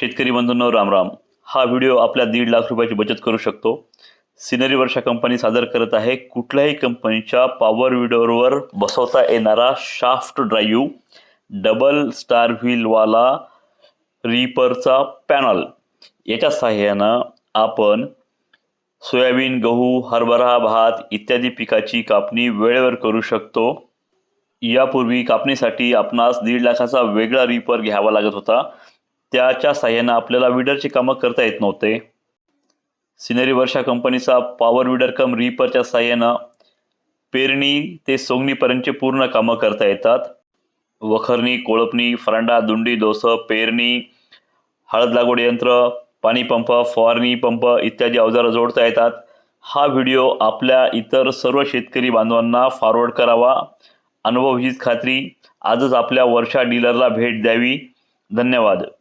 शेतकरी बंधूंनो रामराम. हा व्हिडिओ आपल्या दीड लाख रुपयाची बचत करू शकतो. सिनरी वर्षा कंपनी सादर करत आहे. कुठल्याही कंपनीच्या पॉवर विडोरवर बसवता येणारा शाफ्ट ड्राईव्ह डबल स्टार व्हीलवाला रीपरचा पॅनल याच्या सहाय्यानं आपण सोयाबीन गहू हरभरा भात इत्यादी पिकाची कापणी वेळेवर करू शकतो. यापूर्वी कापणीसाठी आपणास दीड लाखाचा वेगळा रीपर घ्यावा लागत होता. त्याच्या साह्यानं आपल्याला विडरची कामं करता येत नव्हते. सिनरी वर्षा कंपनीचा पॉवर विडर कम रीपरच्या साह्यानं पेरणी ते सोंगणीपर्यंतचे पूर्ण कामं करता येतात. वखरणी कोळपणी फरांडा दुंडी डोसं पेरणी हळद लागवड यंत्र पाणी पंप फवारणी पंप इत्यादी अवजारं जोडता येतात. हा व्हिडिओ आपल्या इतर सर्व शेतकरी बांधवांना फॉरवर्ड करावा. अनुभव हीच खात्री. आजच आपल्या वर्षा डीलरला भेट द्यावी. धन्यवाद.